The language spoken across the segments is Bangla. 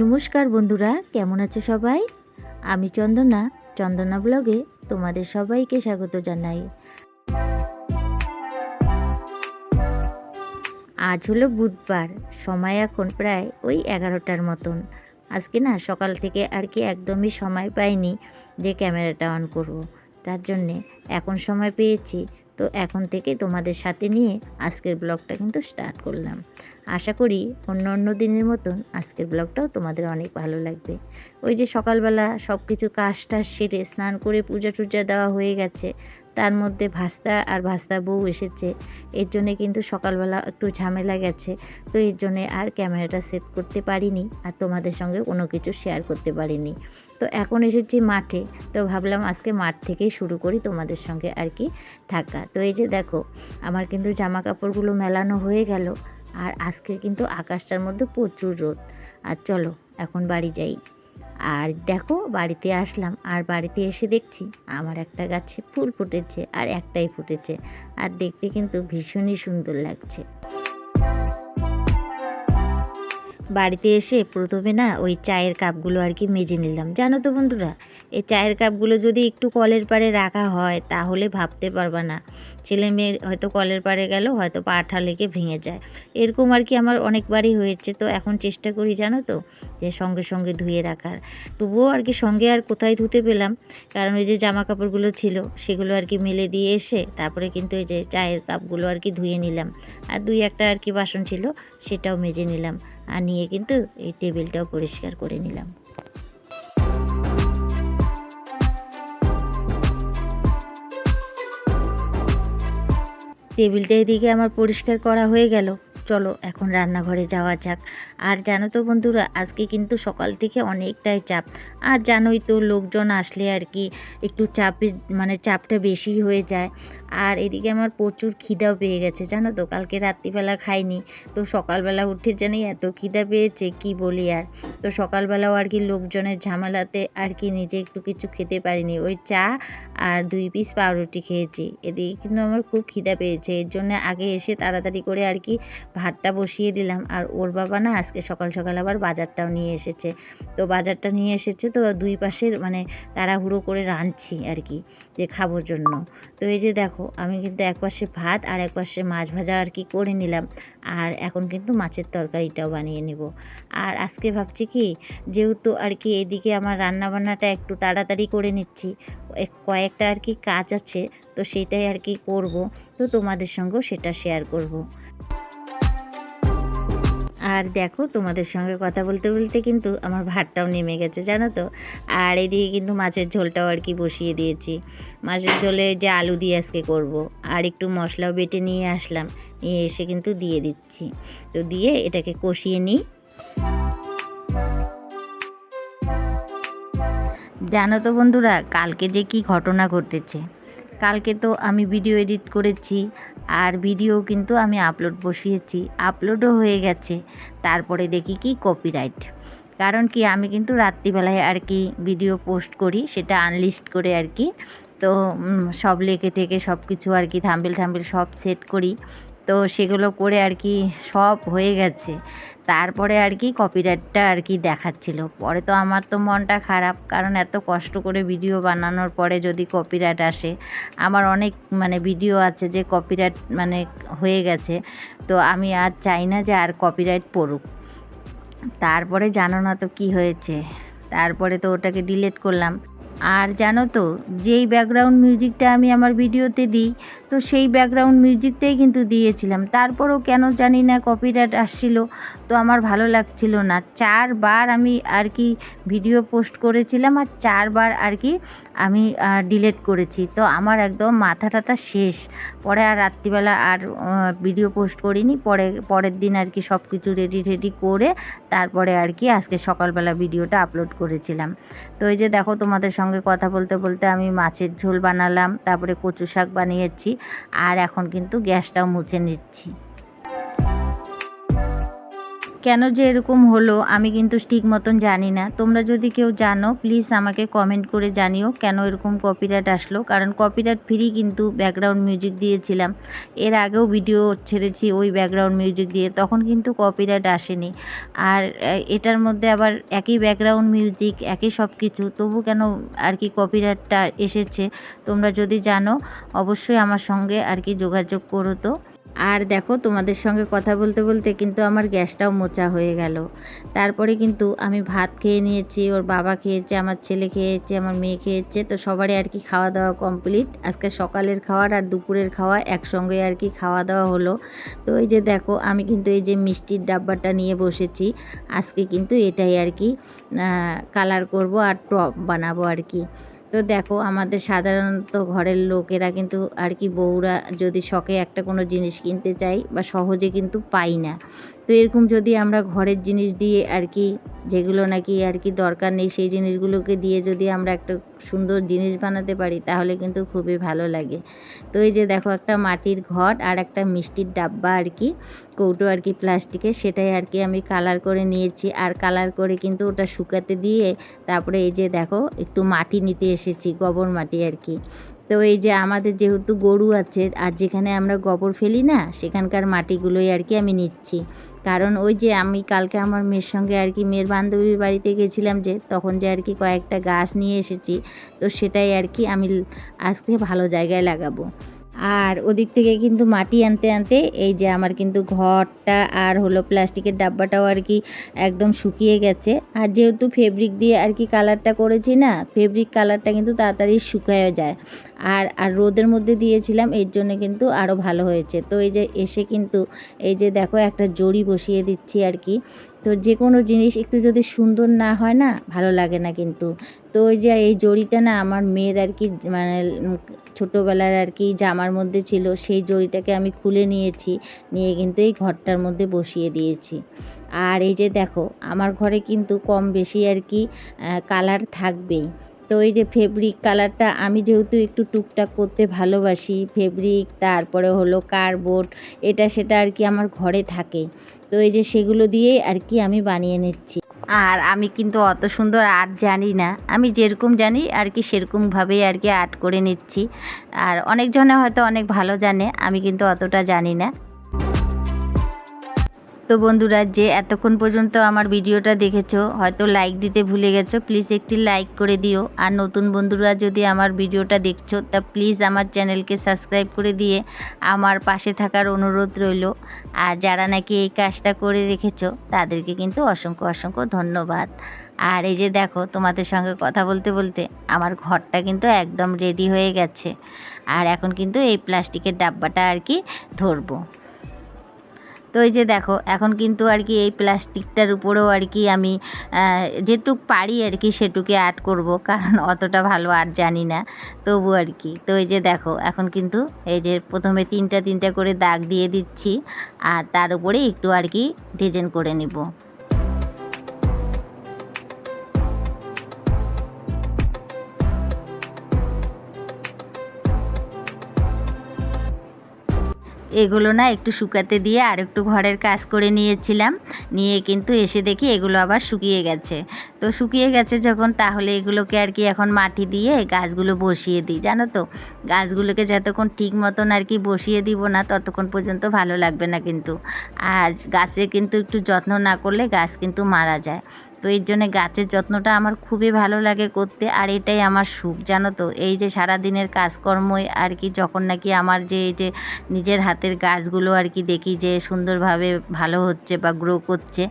নমস্কার বন্ধুরা, কেমন আছো সবাই? আমি চন্দনা চন্দনা ব্লগে তোমাদের সবাইকে স্বাগত জানাই। আজ হলো বুধবার, সময় এখন প্রায় ওই এগারোটার মতন। আজকে না, সকাল থেকে আর কি একদমই সময় পাইনি যে ক্যামেরাটা অন করব। তার জন্যে এখন সময় পেয়েছি তো এখন থেকে তোমাদের সাথে নিয়ে আজকের ব্লগটা কিন্তু স্টার্ট করলাম। আশা করি অন্য অন্য দিনের মতন আজকের ব্লগটাও তোমাদের অনেক ভালো লাগবে। ওই যে সকালবেলা সব কিছু কাজ টাজ সেরে স্নান করে পূজা টুজা দেওয়া হয়ে গেছে। তার মধ্যে ভাস্তা আর ভাস্তা বউ এসেছে। এর জন্যে কিন্তু সকালবেলা একটু ঝামেলা গেছে। তো এর জন্যে আর ক্যামেরাটা সেট করতে পারিনি আর তোমাদের সঙ্গে কোনো কিছু শেয়ার করতে পারিনি। তো এখন এসেছি মাঠে। তো ভাবলাম আজকে মাঠ থেকেই শুরু করি তোমাদের সঙ্গে আর কি থাকা। তো এই যে দেখো, আমার কিন্তু জামা কাপড়গুলো মেলানো হয়ে গেল। আর আজকে কিন্তু আকাশটার মধ্যে প্রচুর রোদ। আর চলো, এখন বাড়ি যাই। আর দেখো, বাড়িতে আসলাম। আর বাড়িতে এসে দেখছি, আমার একটা গাছে ফুল ফুটেছে আর একটাই ফুটেছে। আর দেখতে কিন্তু ভীষণই সুন্দর লাগছে। বাড়িতে এসে প্রথমে না ওই চায়ের কাপগুলো আর কি মেজে নিলাম। জানো তো বন্ধুরা, এই চায়ের কাপগুলো যদি একটু কলের পাড়ে রাখা হয় তাহলে ভাবতে পারবা না। ছেলে মেয়ে হয়তো কলের পাড়ে গেল, হয়তো পাঠা লেগে ভেঙে যায়। এরকম আর কি আমার অনেকবারই হয়েছে, তো এখন চেষ্টা করি জানো তো যে সঙ্গে সঙ্গে ধুয়ে রাখার। তবুও আর কি সঙ্গে আর কোথায় ধুতে পেলাম, কারণ ওই যে জামা কাপড়গুলো ছিল সেগুলো আর কি মেলে দিয়ে এসে তারপরে কিন্তু এই যে চায়ের কাপগুলো আর কি ধুয়ে নিলাম। আর দুই একটা আর কি বাসন ছিল সেটাও মেজে নিলাম। আর নিয়ে কিন্তু এই টেবিলটাও পরিষ্কার করে নিলাম। টেবিলটা এদিকে আমার পরিষ্কার করা হয়ে গেল। চলো এখন রান্নাঘরে যাওয়া যাক। আর জানো তো বন্ধুরা, আজকে কিন্তু সকাল থেকে অনেকটাই চাপ। আর জানোই তো, লোকজন আসলে আর কি একটু চাপে মানে চাপটা বেশি হয়ে যায়। আর এদিকে আমার প্রচুর খিদাও পেয়ে গেছে, জানো তো? কালকে রাত্রিবেলা খাইনি, তো সকালবেলা উঠে জানি এত খিদা পেয়েছে, কি বলি আর? তো সকালবেলাও আর কি লোকজনের ঝামেলাতে আর কি নিজে একটু কিছু খেতে পারিনি। ওই চা আর দুই পিস পাউরুটি খেয়েছি। এদিকে কিন্তু আমার খুব খিদা পেয়েছে, এর জন্য আগে এসে তাড়াতাড়ি করে আর কি ভাতটা বসিয়ে দিলাম। আর ওর বাবা না আজকে সকাল সকাল আবার বাজারটাও নিয়ে এসেছে। তো বাজারটা নিয়ে এসেছে, তো দুই পাশের মানে তাড়াহুড়ো করে রাঁধছি আর কি, যে খাবোর জন্য। তো এই যে দেখো আমি কিন্তু এক পাশে ভাত আর এক পাশে মাছ ভাজা আর কি করে নিলাম। আর এখন কিন্তু মাছের তরকারিটাও বানিয়ে নিব। আর আজকে ভাবছি কি, যেহেতু আর কি এদিকে আমার রান্নাবান্নাটা একটু তাড়াতাড়ি করে নিচ্ছি কয়েকটা আর কি কাজ আছে, তো সেটাই আর কি করব। তো তোমাদের সঙ্গেও সেটা শেয়ার করব। আর দেখো, তোমাদের সঙ্গে কথা বলতে বলতে কিন্তু আমার ভাতটাও নেমে গেছে, জানো তো? আর এদিকে কিন্তু মাছের ঝোলটাও আর কি বসিয়ে দিয়েছি। মাছের ঝোলে যে আলু দিয়ে আজকে করব। আর একটু মশলাও বেটে নিয়ে আসলাম, নিয়ে এসে কিন্তু দিয়ে দিচ্ছি। তো দিয়ে এটাকে কষিয়ে নিই। জানো তো বন্ধুরা, কালকে যে কি ঘটনা ঘটেছে? কালকে তো আমি ভিডিও এডিট করেছি, আর ভিডিও কিন্তু আমি আপলোড বসিয়েছি আপলোডও হয়ে গেছে। তারপরে দেখি কি কপিরাইট কারণ কি, আমি কিন্তু রাত্রিবেলায় আর কি ভিডিও পোস্ট করি, সেটা আনলিস্ট করে আর কি। তো সব লেখে থেকে সব কিছু আর কি থাম্বেল থাম্বেল সব সেট করি। তো সেগুলো করে আর কি সব হয়ে গেছে। তারপরে আর কি কপিরাইটটা আর কি দেখাচ্ছিল। পরে তো আমার তো মনটা খারাপ, কারণ এত কষ্ট করে ভিডিও বানানোর পরে যদি কপিরাইট আসে, আমার অনেক মানে ভিডিও আছে যে কপিরাইট মানে হয়ে গেছে। তো আমি আর চাই না যে আর কপিরাইট পড়ুক। তারপরে জানো না তো কি হয়েছে? তারপরে তো ওটাকে ডিলিট করলাম। আর জানো তো, যেই ব্যাকগ্রাউন্ড মিউজিকটা আমি আমার ভিডিওতে দিই তো সেই ব্যাকগ্রাউন্ড মিউজিকটাই কিন্তু দিয়েছিলাম। তারপরেও কেন জানি না কপিরাইট আসছিল, তো আমার ভালো লাগছিল না। চারবার আমি আর কি ভিডিও পোস্ট করেছিলাম আর চারবার আর কি আমি ডিলিট করেছি। তো আমার একদম মাথা টাথা শেষ। পরে আর রাত্রিবেলা আর ভিডিও পোস্ট করিনি। পরে, পরের দিন আর কি সব কিছু রেডি রেডি করে তারপরে আর কি আজকে সকালবেলা ভিডিওটা আপলোড করেছিলাম। তো এই যে দেখো তোমাদের সঙ্গে কথা বলতে বলতে আমি মাছের ঝোল বানালাম, তারপরে কচু শাক বানিয়েছি। আর এখন কিন্তু গ্যাসটাও মুছে নিচ্ছি। কেন যে এরকম হলো, আমি কিন্তু ঠিক মতন জানি না। তোমরা যদি কেউ জানো প্লিজ আমাকে কমেন্ট করে জানিও কেন এরকম কপিরাইট আসলো। কারণ কপিরাইট ফ্রি কিন্তু ব্যাকগ্রাউন্ড মিউজিক দিয়েছিলাম। এর আগেও ভিডিও ছেড়েছি ওই ব্যাকগ্রাউন্ড মিউজিক দিয়ে, তখন কিন্তু কপিরাইট আসেনি। আর এটার মধ্যে আবার একই ব্যাকগ্রাউন্ড মিউজিক একই সব কিছু তবু কেন আর কি কপিরাইটটা এসেছে? তোমরা যদি জানো, অবশ্যই আমার সঙ্গে আর কি যোগাযোগ করো তো। আর দেখো, তোমাদের সঙ্গে কথা বলতে বলতে কিন্তু আমার গ্যাসটাও মোচা হয়ে গেল। তারপরে কিন্তু আমি ভাত খেয়ে নিয়েছি, ওর বাবা খেয়েছে, আমার ছেলে খেয়েছে, আমার মেয়ে খেয়েছে, তো সবারই আর কি খাওয়া দাওয়া কমপ্লিট আজকে সকালের খাওয়ার আর দুপুরের খাওয়া একসঙ্গে আর কি খাওয়া দাওয়া হলো। তো এই যে দেখো, আমি কিন্তু এই যে মিষ্টির ডাব্বাটা নিয়ে বসেছি, আজকে কিন্তু এটাই আর কি কালার করব আর টপ বানাবো আর কি। তো দেখো, আমাদের সাধারণত ঘরের লোকেরা কিন্তু আর কি বউরা যদি শখে একটা কোনো জিনিস কিনতে চাই বা সহজে কিন্তু পাই না। তো এরকম যদি আমরা ঘরের জিনিস দিয়ে আর কি, যেগুলো নাকি আর কি দরকার নেই, সেই জিনিসগুলোকে দিয়ে যদি আমরা একটা সুন্দর জিনিস বানাতে পারি, তাহলে কিন্তু খুবই ভালো লাগে। তো এই যে দেখো একটা মাটির ঘট আর একটা মিষ্টির ডাব্বা আর কি, কৌটো আর কি প্লাস্টিকের, সেটাই আর কি আমি কালার করে নিয়েছি। আর কালার করে কিন্তু ওটা শুকাতে দিয়ে তারপরে এই যে দেখো একটু মাটি নিতে এসেছি, গোবর মাটি আর কি। তো এই যে আমাদের যেহেতু গরু আছে, আর যেখানে আমরা গোবর ফেলি না, সেখানকার মাটিগুলোই আর কি আমি নিচ্ছি। কারণ ওই যে আমি কালকে আমার মেয়ের সঙ্গে আর কি মেয়ের বান্ধবীর বাড়িতে গেছিলাম যে, তখন যে আর কি কয়েকটা গাছ নিয়ে এসেছি। তো সেটাই আর কি আমি আজকে ভালো জায়গায় লাগাবো। আর ওদিক থেকে কিন্তু মাটি আনতে আনতে এই যে আমার কিন্তু ঘরটা আর হলো প্লাস্টিকের ডাব্বাটাও আর কি একদম শুকিয়ে গেছে। আর যেহেতু ফেব্রিক দিয়ে আর কি কালারটা করেছি না ফেব্রিক কালারটা কিন্তু তাড়াতাড়ি শুকায়ও যায়। আর আর রোদের মধ্যে দিয়েছিলাম, এর জন্য কিন্তু আরও ভালো হয়েছে। তো এই যে এসে কিন্তু এই যে দেখো একটা জড়ি বসিয়ে দিচ্ছি আর কি। তো যে কোনো জিনিস একটু যদি সুন্দর না হয় না, ভালো লাগে না কিন্তু। তো ওই যে এই জড়িটা না আমার মেয়ের আর কি মানে ছোটোবেলার আর কি জামার মধ্যে ছিল, সেই জড়িটাকে আমি খুলে নিয়েছি, নিয়ে কিন্তু এই ঘরটার মধ্যে বসিয়ে দিয়েছি। আর এই যে দেখো, আমার ঘরে কিন্তু কম বেশি আর কি কালার থাকবেই। তো এই যে ফেব্রিক কালারটা আমি যেহেতু একটু টুকটাক করতে ভালোবাসি ফেব্রিক তারপরে হলো কার্ডবোর্ড এটা সেটা আর কি আমার ঘরে থাকে। তো এই যে সেগুলো দিয়েই আর কি আমি বানিয়ে নিচ্ছি। আর আমি কিন্তু অত সুন্দর আর্ট জানি না। আমি যেরকম জানি আর কি সেরকমভাবেই আর কি আর্ট করে নিচ্ছি। আর অনেকজনে হয়তো অনেক ভালো জানে, আমি কিন্তু অতটা জানি না। তো বন্ধুরা, যে এতক্ষণ পর্যন্ত আমার ভিডিওটা দেখেছ, হয়তো লাইক দিতে ভুলে গেছো প্লিজ একটি লাইক করে দিও। আর নতুন বন্ধুরা যদি আমার ভিডিওটা দেখছ, তা প্লিজ আমার চ্যানেলকে সাবস্ক্রাইব করে দিয়ে আমার পাশে থাকার অনুরোধ রইল। আর যারা নাকি এই কাজটা করে রেখেছো, তাদেরকে কিন্তু অসংখ্য অসংখ্য ধন্যবাদ। আর এই যে দেখো, তোমাদের সঙ্গে কথা বলতে বলতে আমার ঘরটা কিন্তু একদম রেডি হয়ে গেছে। আর এখন কিন্তু এই প্লাস্টিকের ডাব্বাটা আর কি ধরবো। তো এই যে দেখো, এখন কিন্তু আর কি এই প্লাস্টিকটার উপরেও আর কি আমি যেটুক পারি আর কি সেটুকে আর্ট করব, কারণ অতটা ভালো আর্ট জানি না। তবু আর কি, তো এই যে দেখো, এখন কিন্তু এই যে প্রথমে তিনটা তিনটা করে দাগ দিয়ে দিচ্ছি, আর তার উপরে একটু আর কি ডিজাইন করে নিব। এগুলো না একটু শুকাতে দিয়ে আর একটু ঘরের কাজ করে নিয়েছিলাম। নিয়ে কিন্তু এসে দেখি এগুলো আবার শুকিয়ে গেছে। তো শুকিয়ে গেছে যখন তাহলে এগুলোকে আর কি এখন মাটি দিয়ে গাছগুলো বসিয়ে দিই। জানো তো? গাছগুলোকে যতক্ষণ ঠিক মতন আর কি বসিয়ে দিব না ততক্ষণ পর্যন্ত ভালো লাগবে না কিন্তু। আর গাছে কিন্তু একটু যত্ন না করলে গাছ কিন্তু মারা যায়। তো এর জন্য গাছের যত্নটা আমার খুবই ভালো লাগে করতে, আর এটাই আমার সুখ, জানো তো? এই যে সারা দিনের কাজকর্মই আর কি, যখন নাকি আমার যে এই যে নিজের হাতের গাছগুলো আর কি দেখি যে সুন্দরভাবে ভালো হচ্ছে বা গ্রো করছে,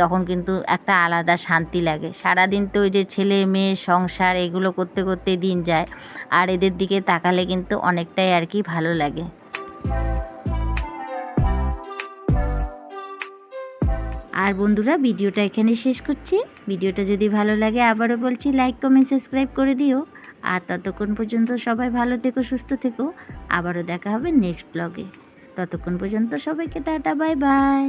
তখন কিন্তু একটা আলাদা শান্তি লাগে। সারাদিন তো ওই যে ছেলে, মেয়ে, সংসার এগুলো করতে করতে দিন যায়, আর এদের দিকে তাকালে কিন্তু অনেকটাই আর কি ভালো লাগে। আর বন্ধুরা, ভিডিওটা এখানে শেষ করছি। ভিডিওটা যদি ভালো লাগে, আবারও বলছি লাইক কমেন্ট সাবস্ক্রাইব করে দিও। আর ততক্ষণ পর্যন্ত সবাই ভালো থেকো, সুস্থ থেকো। আবারও দেখা হবে নেক্সট ব্লগে ততক্ষণ পর্যন্ত সবাইকে টাটা বাই বাই